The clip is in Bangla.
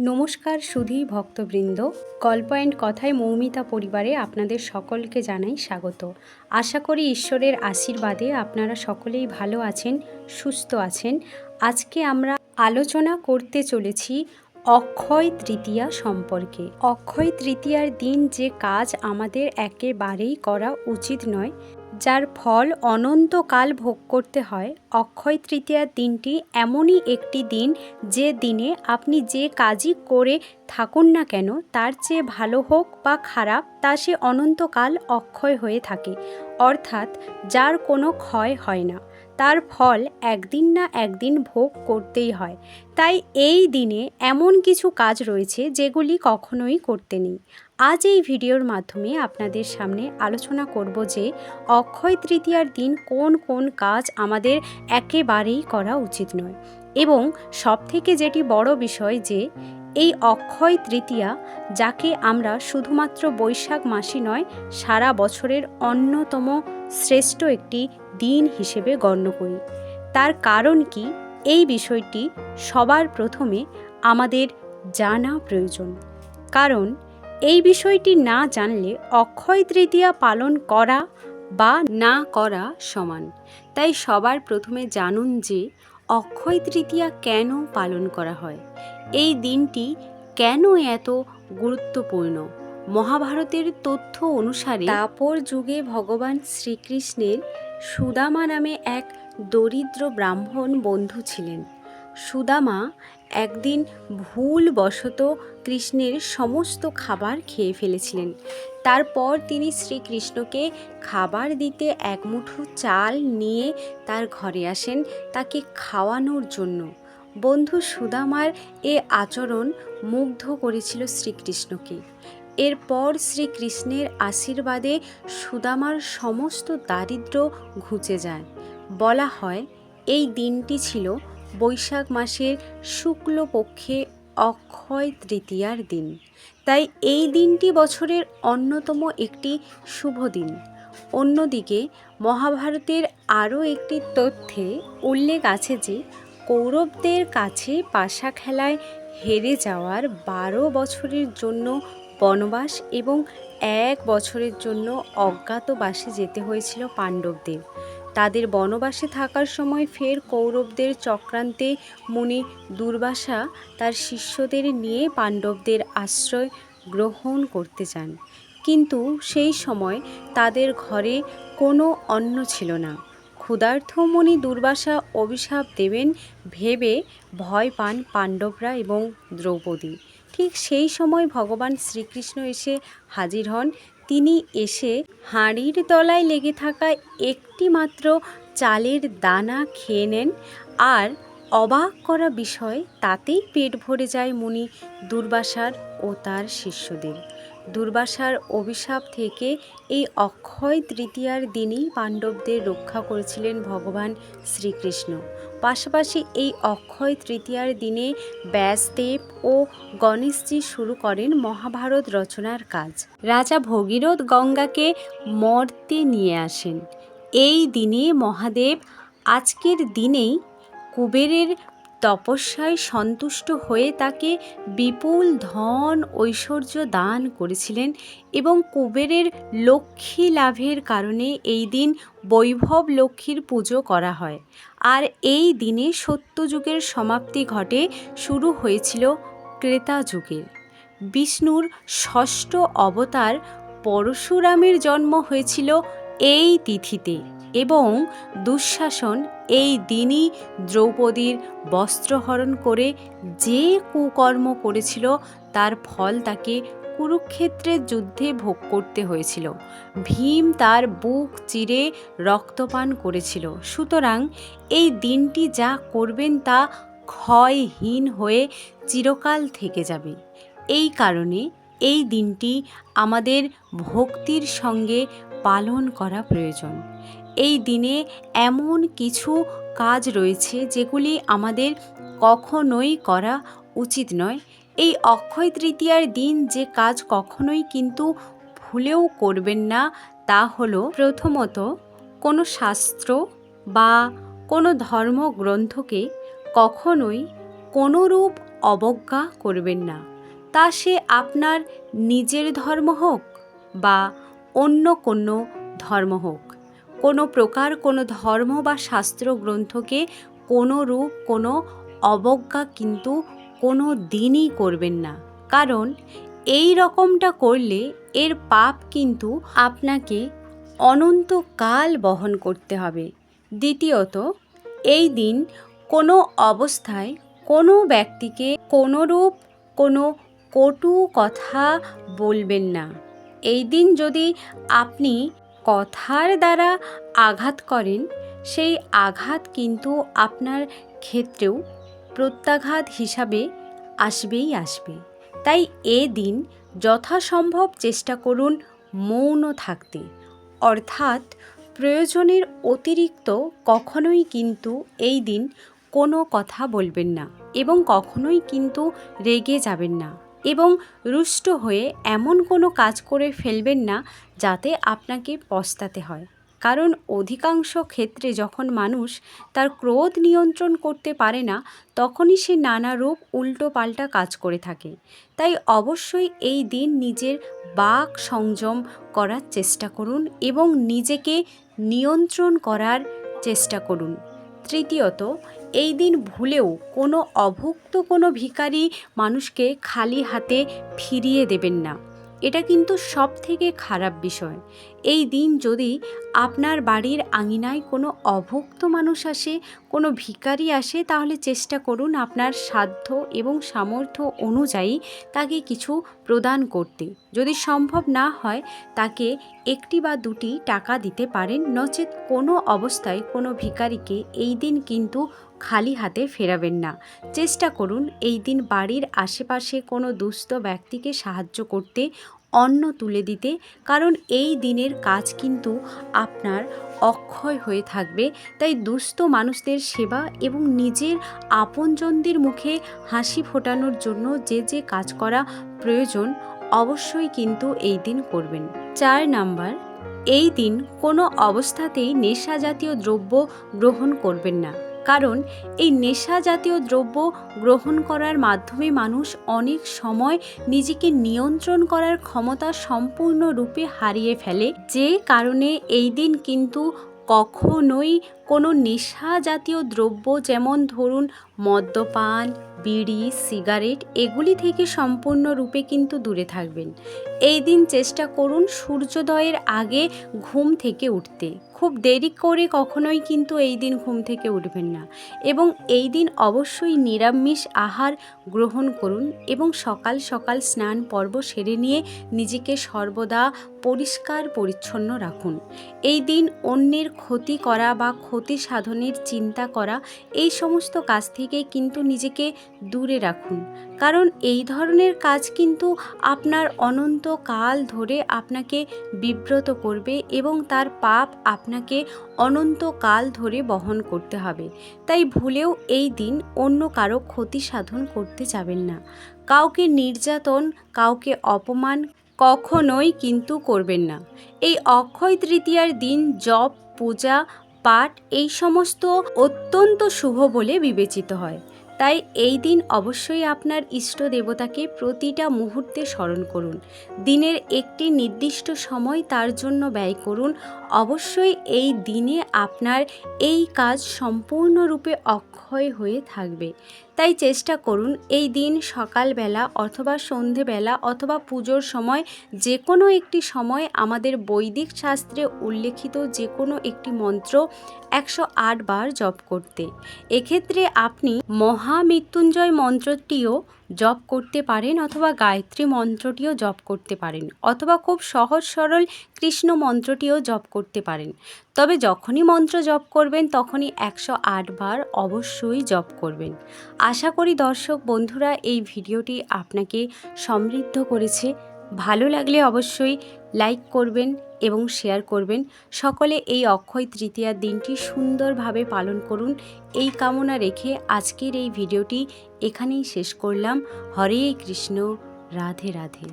নমস্কার সুধী ভক্তবৃন্দ। গল্প অ্যান্ড কথায় মৌমিতা পরিবারে আপনাদের সকলকে জানাই স্বাগত। আশা করি ঈশ্বরের আশীর্বাদে আপনারা সকলেই ভালো আছেন, সুস্থ আছেন। আজকে আমরা আলোচনা করতে চলেছি অক্ষয় তৃতীয়া সম্পর্কে। অক্ষয় তৃতীয়ার দিন যে কাজ আমাদের একেবারেই করা উচিত নয় যার ফল অনন্তকাল ভোগ করতে হয়। অক্ষয় তৃতীয়ার দিনটি এমনই একটি দিন যে দিনে আপনি যে কাজই করে থাকুন না কেন, তার চেয়ে ভালো হোক বা খারাপ, তা সে অনন্তকাল অক্ষয় হয়ে থাকে। অর্থাৎ যার কোনো ক্ষয় হয় না। তার ফল একদিন না একদিন ভোগ করতেই হয়। তাই এই দিনে এমন কিছু কাজ রয়েছে যেগুলি কখনোই করতে নেই। আজ এই ভিডিওর মাধ্যমে আপনাদের সামনে আলোচনা করব যে অক্ষয় তৃতীয়ার দিন কোন কোন কাজ আমাদের একেবারেই করা উচিত নয়। এবং সবথেকে যেটি বড় বিষয় যে, এই অক্ষয় তৃতীয়া যাকে আমরা শুধুমাত্র বৈশাখ মাসই নয়, সারা বছরের অন্যতম শ্রেষ্ঠ একটি দিন হিসেবে গণ্য করি। তার কারণ কি? এই বিষয়টি সবার প্রথমে আমাদের জানা প্রয়োজন। কারণ, এই বিষয়টি না জানলে অক্ষয় তৃতীয়া পালন করা বা না করা সমান। তাই সবার প্রথমে জানুন যে অক্ষয় তৃতীয়া কেন পালন করা হয়। এই দিনটি কেন এত গুরুত্বপূর্ণ? মহাভারতের তথ্য অনুসারে দাপর যুগে ভগবান শ্রীকৃষ্ণের সুদামা নামে এক দরিদ্র ব্রাহ্মণ বন্ধু ছিলেন। সুদামা একদিন ভুলবশত কৃষ্ণের সমস্ত খাবার খেয়ে ফেলেছিলেন। তারপর তিনি শ্রীকৃষ্ণকে খাবার দিতে এক মুঠো চাল নিয়ে তার ঘরে আসেন তাকে খাওয়ানোর জন্য। বন্ধু সুদামার এ আচরণ মুগ্ধ করেছিল শ্রীকৃষ্ণকে। এরপর শ্রীকৃষ্ণের আশীর্বাদে সুদামার সমস্ত দারিদ্র ঘুচে যায়। বলা হয়, এই দিনটি ছিল বৈশাখ মাসের শুক্লপক্ষে অক্ষয় তৃতীয়ার দিন। তাই এই দিনটি বছরের অন্যতম একটি শুভ দিন। অন্যদিকে, মহাভারতের আরও একটি তথ্যে উল্লেখ আছে যে, কৌরবদের কাছে পাশা খেলায় হেরে যাওয়ার বারো বছরের জন্য বনবাস এবং এক বছরের জন্য অজ্ঞাতবাসে যেতে হয়েছিল পাণ্ডবদের। তাদের বনবাসে থাকার সময় ফের কৌরবদের চক্রান্তে মুনি দুর্বাসা তার শিষ্যদের নিয়ে পাণ্ডবদের আশ্রয় গ্রহণ করতে চান কিন্তু সেই সময় তাদের ঘরে কোনো অন্ন ছিল না। ক্ষুধার্থ মুনি দুর্বাসা অভিশাপ দেবেন ভেবে ভয় পান পাণ্ডবরা এবং দ্রৌপদী। ঠিক সেই সময় ভগবান শ্রীকৃষ্ণ এসে হাজির হন। তিনি এসে হাঁড়ির তলায় লেগে থাকা একটি মাত্র চালের দানা খেয়ে নেন। আর অবাক করা বিষয়, তাতেই পেট ভরে যায় মুনি দুর্বাসার ও তার শিষ্যদের। দুর্বাসার অভিশাপ থেকে এই অক্ষয় তৃতীয়ার দিনই পাণ্ডবদের রক্ষা করেছিলেন ভগবান শ্রীকৃষ্ণ। পাশাপাশি এই অক্ষয় তৃতীয়ার দিনে ব্যাসদেব ও গণেশজি শুরু করেন মহাভারত রচনার কাজ। রাজা ভগীরথ গঙ্গাকে মর্তে নিয়ে আসেন। এই দিনে মহাদেব আজকের দিনেই কুবেরের তপস্যায় সন্তুষ্ট হয়ে তাকে বিপুল ধন, ঐশ্বর্য দান করেছিলেন এবং কুবেরের লক্ষ্মী লাভের কারণে এই দিন বৈভব লক্ষ্মীর পুজো করা হয়। আর এই দিনে সত্যযুগের সমাপ্তি ঘটে শুরু হয়েছিল ক্রেতা যুগের। বিষ্ণুর ষষ্ঠ অবতার পরশুরামের জন্ম হয়েছিল এই তিথিতে। এবং দুঃশাসন এই দিনই দ্রৌপদীর বস্ত্রহরণ করে যে কুকর্ম করেছিল, তার ফল তাকে কুরুক্ষেত্রের যুদ্ধে ভোগ করতে হয়েছিল। ভীম তার বুক চিরে রক্তপান করেছিল। সুতরাং এই দিনটি যা করবেন তা ক্ষয়হীন হয়ে চিরকাল থেকে যাবে। এই কারণে এই দিনটি আমাদের ভক্তির সঙ্গে পালন করা প্রয়োজন। এই দিনে এমন কিছু কাজ রয়েছে যেগুলি আমাদের কখনোই করা উচিত নয়। এই অক্ষয় তৃতীয়ার দিন যে কাজ কখনোই কিন্তু ভুলেও করবেন না, তা হলো প্রথমত কোনো শাস্ত্র বা কোনো ধর্মগ্রন্থকে কখনোই কোনোরূপ অবজ্ঞা করবেন না। তা সে আপনার নিজের ধর্ম হোক বা অন্য কোনো ধর্ম হোক। কোনো প্রকার কোনো ধর্ম বা শাস্ত্র গ্রন্থকে কোনো রূপ, কোনো অবজ্ঞা কিন্তু কোনো দিনই করবেন না। কারণ এই রকমটা করলে এর পাপ কিন্তু আপনাকে অনন্তকাল বহন করতে হবে। দ্বিতীয়ত, এই দিন কোনো অবস্থায় কোনো ব্যক্তিকে কোনোরূপ কোনো কটু কথা বলবেন না। এই দিন যদি আপনি কথার দ্বারা আঘাত করেন, সেই আঘাত কিন্তু আপনার ক্ষেত্রেও প্রত্যাঘাত হিসাবে আসবেই আসবে। তাই এ দিন যথাসম্ভব চেষ্টা করুন মৌন থাকতে। অর্থাৎ প্রয়োজনের অতিরিক্ত কখনোই কিন্তু এই দিন কোনো কথা বলবেন না এবং কখনোই কিন্তু রেগে যাবেন না। এবং রুষ্ট হয়ে এমন কোনো কাজ করে ফেলবেন না যাতে আপনাকে পস্তাতে হয়। কারণ অধিকাংশ ক্ষেত্রে যখন মানুষ তার ক্রোধ নিয়ন্ত্রণ করতে পারে না, তখনই সে নানা রূপ উল্টো পাল্টা কাজ করে থাকে। তাই অবশ্যই এই দিন নিজের বাক সংযম করার চেষ্টা করুন এবং নিজেকে নিয়ন্ত্রণ করার চেষ্টা করুন। তৃতীয়ত এই দিন ভুলেও কোনো অভুক্ত কোনো ভিখারি মানুষকে খালি হাতে ফিরিয়ে দেবেন না। এটা কিন্তু সব থেকে খারাপ বিষয়। এই দিন যদি আপনার বাড়ির আঙিনায় কোনো অভুক্ত মানুষ আসে, কোনো ভিখারি আসে, তাহলে চেষ্টা করুন আপনার সাধ্য এবং সামর্থ্য অনুযায়ী তাকে কিছু প্রদান করতে। যদি সম্ভব না হয়, তাকে একটি বা দুটি টাকা দিতে পারেন। নচেত কোনো অবস্থায় কোনো ভিখারিকে এই দিন কিন্তু খালি হাতে ফেরাবেন না। চেষ্টা করুন এই দিন বাড়ির আশেপাশে কোনো দুস্থ ব্যক্তিকে সাহায্য করতে, অন্ন তুলে দিতে, কারণ এই দিনের কাজ কিন্তু আপনার অক্ষয় হয়ে থাকবে। তাই দুস্থ মানুষদের সেবা এবং নিজের আপনজনদের মুখে হাসি ফোটানোর জন্য যে যে কাজ করা প্রয়োজন, অবশ্যই কিন্তু এই দিন করবেন। চার নাম্বার, এই দিন কোনো অবস্থাতেই নেশা জাতীয় দ্রব্য গ্রহণ করবেন না। কারণ এই নেশা জাতীয় দ্রব্য গ্রহণ করার মাধ্যমে মানুষ অনেক সময় নিজেকে নিয়ন্ত্রণ করার ক্ষমতা সম্পূর্ণরূপে হারিয়ে ফেলে। যে কারণে এই দিন কিন্তু কখনোই কোনো নেশা জাতীয় দ্রব্য যেমন ধরুন মদ্যপান, বিড়ি, সিগারেট, এগুলি থেকে সম্পূর্ণরূপে কিন্তু দূরে থাকবেন। এই দিন চেষ্টা করুন সূর্যোদয়ের আগে ঘুম থেকে উঠতে। খুব দেরি করে কখনোই কিন্তু এই দিন ঘুম থেকে উঠবেন না। এবং এই দিন অবশ্যই নিরামিষ আহার গ্রহণ করুন এবং সকাল সকাল স্নান পর্ব সেরে নিয়ে নিজেকে সর্বদা পরিষ্কার পরিচ্ছন্ন রাখুন। এই দিন অন্যের ক্ষতি করা বা ক্ষতি সাধনের চিন্তা করা, এই সমস্ত কাজ থেকে কিন্তু নিজেকে দূরে রাখুন। কারণ এই ধরনের কাজ কিন্তু আপনার অনন্ত কাল ধরে আপনাকে বিব্রত করবে এবং তার পাপ আপনাকে অনন্তকাল ধরে বহন করতে হবে। তাই ভুলেও এই দিন অন্য কারও ক্ষতি সাধন করতে যাবেন না। কাউকে নির্যাতন, কাউকে অপমান কখনোই কিন্তু করবেন না। এই অক্ষয় তৃতীয়ার দিন জপ, পূজা, পাঠ এই সমস্ত অত্যন্ত শুভ বলে বিবেচিত হয়। তাই এই দিন অবশ্যই আপনার ইষ্ট দেবতাকে প্রতিটা মুহূর্তে স্মরণ করুন। দিনের একটি নির্দিষ্ট সময় তার জন্য ব্যয় করুন। অবশ্যই এই দিনে আপনার এই কাজ সম্পূর্ণরূপে অক্ষয় হয়ে থাকবে। তাই চেষ্টা করুন এই দিন সকালবেলা অথবা সন্ধেবেলা অথবা পুজোর সময় যে কোনো একটি সময় আমাদের বৈদিক শাস্ত্রে উল্লেখিত যে কোনো একটি মন্ত্র একশো আট বার জপ করতে। এক্ষেত্রে আপনি মহামৃত্যুঞ্জয় মন্ত্রটিও জপ করতে পারেন অথবা গায়ত্রী মন্ত্রটিও জপ করতে পারেন। অথবা খুব সহজ সরল কৃষ্ণ মন্ত্রটিও জপ করতে পারেন। তবে যখনই মন্ত্র জপ করবেন, তখনই একশো আট বার অবশ্যই জপ করবেন। আশা করি দর্শক বন্ধুরা, এই ভিডিওটি আপনাকে সমৃদ্ধ করেছে। ভালো লাগলে অবশ্যই লাইক করবেন এবং শেয়ার করবেন। সকলে এই অক্ষয় তৃতীয়ার দিনটি সুন্দরভাবে পালন করুন। এই কামনা রেখে আজকের এই ভিডিওটি এখানেই শেষ করলাম। হরে কৃষ্ণ, রাধে রাধে।